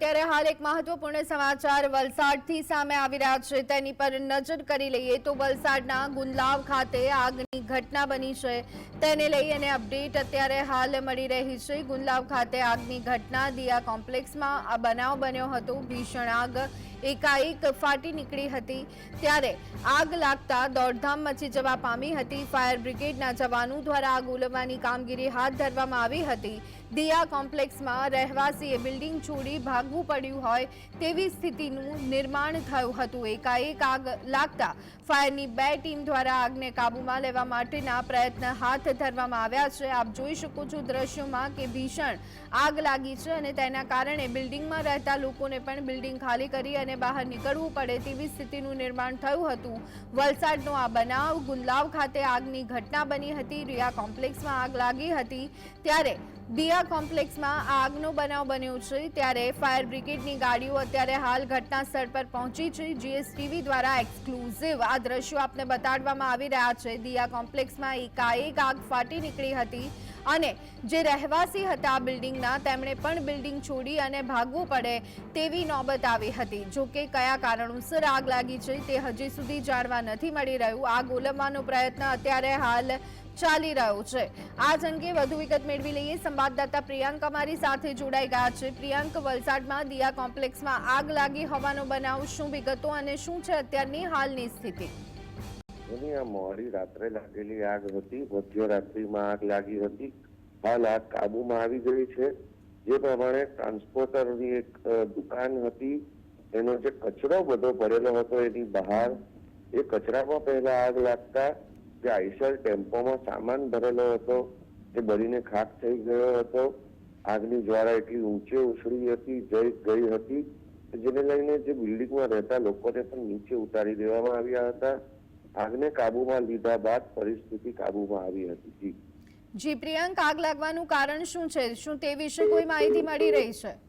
ત્યારે હાલ એક મહત્વપૂર્ણ સમાચાર વલસાડથી સામે આવી રહ્યા છે. તેની પર નજર કરી લઈએ તો વલસાડના ગુંદલાવ ખાતે આગની ઘટના બની છે. તેને લઈ અને અપડેટ અત્યારે હાલ મળી રહી છે. ગુંદલાવ ખાતે આગની ઘટના દિયા કોમ્પ્લેક્સમાં આ બનાવ બન્યો હતો. ભીષણ આગ એકાએક ફાટી નીકળી હતી. ત્યારે આગ લાગતા દોડધામ મચી જવા પામી હતી. ફાયર બ્રિગેડના જવાનો દ્વારા આગ ઓલવવાની કામગીરી હાથ ધરવામાં આવી હતી. દિયા કોમ્પ્લેક્સમાં રહેવાસીએ બિલ્ડિંગ છોડી ભાગવું પડ્યું હોય તેવી સ્થિતિનું નિર્માણ થયું હતું. એકાએક આગ લાગતા ફાયરની બે ટીમ દ્વારા આગને કાબૂમાં લેવા માટેના પ્રયત્ન હાથ ધરવામાં આવ્યા છે. આપ જોઈ શકો છો દ્રશ્યોમાં કે ભીષણ આગ લાગી છે અને તેના કારણે બિલ્ડિંગમાં રહેતા લોકોને પણ બિલ્ડિંગ ખાલી કરી અને બહાર નીકળવું પડે તેવી સ્થિતિનું નિર્માણ થયું હતું. વલસાડનો આ બનાવ ગુંદલાવ ખાતે આગની ઘટના બની હતી. રિયા કોમ્પ્લેક્સમાં આગ લાગી હતી. ત્યારે દિયા કોમ્પ્લેક્સમાં આગનો બનાવ બન્યો છે ત્યારે ફાયર બ્રિગેડની ગાડીઓ અત્યારે હાલ ઘટના સ્થળ પર પહોંચી છે. જીએસટીવી દ્વારા એક્સક્લુઝિવ આ દ્રશ્યો આપને બતાડવામાં આવી રહ્યા છે. દિયા કોમ્પ્લેક્સમાં એકાએક આગ ફાટી નીકળી હતી અને જે રહેવાસી હતા આ બિલ્ડિંગના તેમણે પણ બિલ્ડિંગ છોડી અને ભાગવું પડે તેવી નોબત આવી હતી. જો કે કયા કારણોસર આગ લાગી છે તે હજી સુધી જાણવા નથી મળી રહ્યું. આગ ઓલવવાનો પ્રયત્ન અત્યારે હાલ ચાલી રહ્યો છે. આ જ અંગે વધુ વિગત મેળવી લઈએ. સંવાદદાતા પ્રિયાંક અમારી સાથે જોડાઈ ગયા છે. પ્રિયાંક, વલસાડમાં દિયા કોમ્પ્લેક્સમાં આગ લાગી હોવાનો બનાવ, શું વિગતો અને શું છે અત્યારની હાલની સ્થિતિ? આ મોડી રાત્રે લાગેલી આગ હતી. મધ્યરાત્રિમાં આગ લાગી હતી. હાલ આગ કાબુમાં આવી ગઈ છે. જે પ્રમાણે ટ્રાન્સપોર્ટરની એક દુકાન હતી. એનો જે કચરો બધો પડેલો હતો એની બહાર, એ કચરામાં પહેલા આગ લાગતા જે આઈસર ટેમ્પોમાં સામાન ભરેલો હતો તે બળીને ખાક થઈ ગયો હતો. આગની જ્વાળા એટલી ઊંચે ઉછળી હતી, જઈ ગઈ હતી જેને લઈને જે બિલ્ડિંગમાં રહેતા લોકોને પણ નીચે ઉતારી દેવામાં આવ્યા હતા. આગને કાબુમાં લીધા બાદ પરિસ્થિતિ કાબુમાં આવી હતી. જી. જી, પ્રિયંક, આગ લાગવાનું કારણ શું છે? શું તે વિશે કોઈ માહિતી મળી રહી છે?